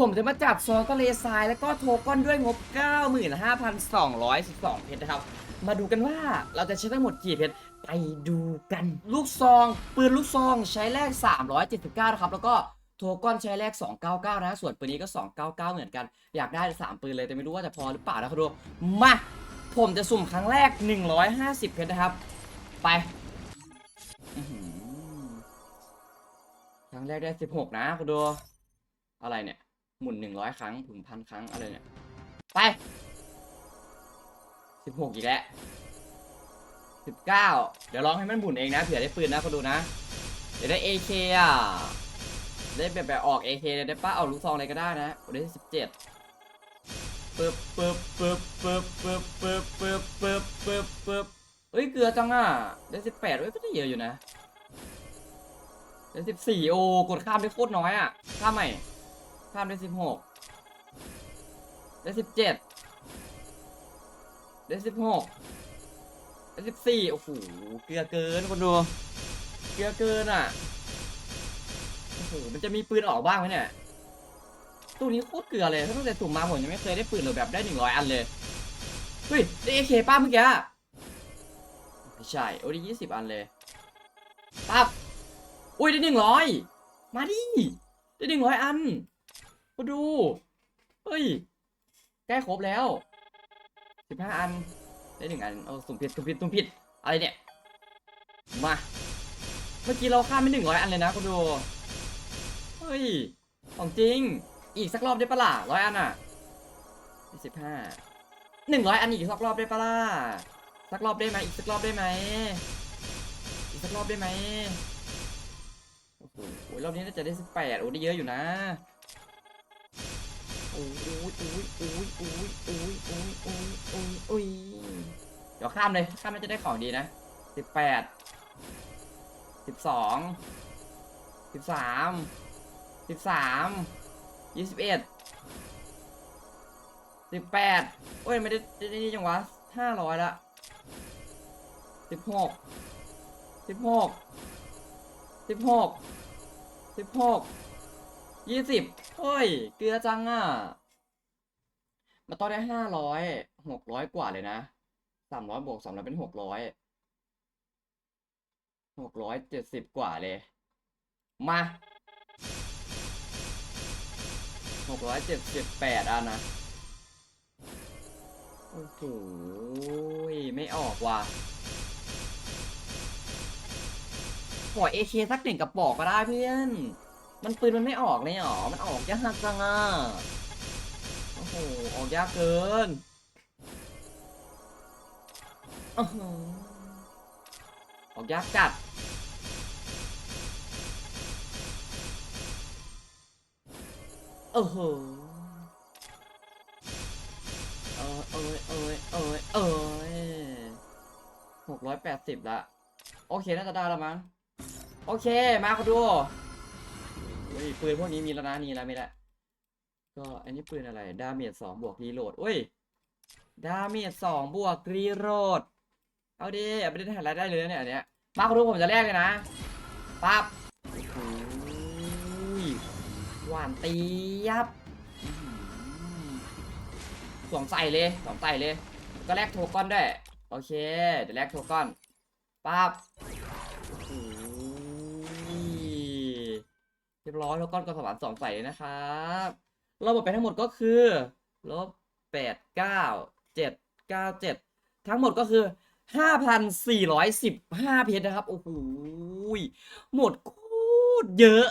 ผมจะมาจับโซนทะเลทรายแล้วก็โทก้อนด้วยงบ 95,212 เพชรนะครับ มาดูกันว่าเราจะใช้ทั้งหมดกี่เพชร ไปดูกัน ลูกซอง ปืนลูกซองใช้แรก 379 นะครับ แล้วก็โทก้อนใช้แรก 299 นะ ส่วนปืนนี้ก็ 299 เหมือนกัน อยากได้ 3 ปืนเลย แต่ไม่รู้ว่าจะพอหรือเปล่านะครับดูมา ผมจะสุ่มครั้งแรก 150 เพชรนะครับ ไปครั้งแรกได้ 16 นะคุณดูอะไรเนี่ย หมุน100ครั้งถึงพันครั้งอะไรเนี่ย ไป16อีกแล้ว19เก้าเดี๋ยวลองให้มันหมุนเองนะเผื่อได้ปืนนะคุณดูนะ เดี๋ยวได้ AK อะ ได้แบบแบบออก AK เลยได้ปะเอาลูกซองอะไรก็ได้นะโอ้ได้17ปึ๊บปึ๊บปึ๊บปึ๊บปึ๊บปึ๊บปึ๊บปึ๊บปึ๊บปึ๊บเอ้ยเกลือจังอะ ได้18เอ้ยก็ได้เยอะอยู่นะได้14โอ้กดข้ามได้โคตรน้อยอะข้ามใหม่ ข้ามได้16ได้17ได้16ได้สิบสี่โอ้โหเกลือเกินคนดูเกลือเกินอะโอ้โหมันจะมีปืนออกบ้างไหมเนี่ยตู้นี้โคตรเกลือเลยตั้งแต่สุ่มมาผมยังไม่เคยได้ปืนหรือแบบได้หนึ่งร้อยอันเลยเฮ้ยได้เอเคป้าเมื่อกี้ไม่ใช่โอ้ได้ยี่สิบอันเลยปั๊บอุ้ยได้หนึ่งร้อยมาดิได้หนึ่งร้อยอัน มาดู เฮ้ยใกล้ครบแล้วสิบห้าอัน ได้หนึ่งอัน เอาสุ่มผิดสุ่มผิดสุ่มผิด อะไรเนี่ย มา เมื่อกี้เราข้ามไปหนึ่งร้อยอันเลยนะคุณดู เฮ้ย ของจริง อีกสักรอบได้ปะล่ะร้อยอันอะสิบห้า หนึ่งร้อยอันอีกสักรอบได้ปะล่ะ สักรอบได้ไหมอีกสักรอบได้ไหมอีกสักรอบได้ไหมโอ้โหรอบนี้น่าจะได้สิบแปดโอ้ได้เยอะอยู่นะ โอ้ยโอ้ยโอ้ยโอ้ยโอ้ยโอ้ยโอ้ยโอ้ยโอ้ยเดี๋ยวข้ามเลยข้ามน่าจะได้ของดีนะสิบแปดสิบสองสิบสามสิบสามยี่สิบเอ็ดสิบแปดโอ้ยไม่ได้ได้นี่จังวะห้าร้อยละสิบหกสิบหกสิบหกสิบหก ยี่สิบเฮ้ย เกลือจังอะมันต้อได้ห้าร้อยหกร้อยกว่าเลยนะสามร้อยบวกสามร้อยเป็นหกร้อยหกร้อยเจ็ดสิบกว่าเลย มาหกร้อยเจ็ดสิบแปดอันนะ โอ้โหไม่ออกว่ะขอเอเคสักหนึ่งกระบอกก็ได้เพื่อน มันปืนมันไม่ออกเลยหรอ มันออกยากจังอะ โอ้โห ออกยากเกินอื้อหืออกยากจัด โอ้โหเออเอ้ยเอ้ยเอ้ยเอ้ยหกร้อยแปดสิบละ โอเค น่าจะได้แล้วมั้ง โอเค มาเขาดู เฮ้ยปืนพวกนี้มีแล้วนะนี่แล้วไม่ละก็อันนี้ปืนอะไร ดาเมจสองบวกรีโหลดเอ้ย ดาเมจสองบวกรีโหลด เอาดิเอาไปได้ถ่ายรายได้เลยนะเนี่ยอันเนี้ยมาเขาดูผมจะแรกเลยนะปั๊บโอ้โหหวานตียับอื้อหือสวมใส่เลยสวมใส่เลย ก็แลกโทก้อนด้วย โอเค เดี๋ยวแลกโทก้อนปั๊บ เรียบร้อยแล้วก้อนกระสวรรค์สองใส่เลยนะครับเราหมดไปทั้งหมดก็คือลบแปดเก้าเจ็ดเก้าเจ็ดทั้งหมดก็คือห้าพันสี่ร้อยสิบห้าเพชรนะครับ โอ้โหหมดโคตรเยอะ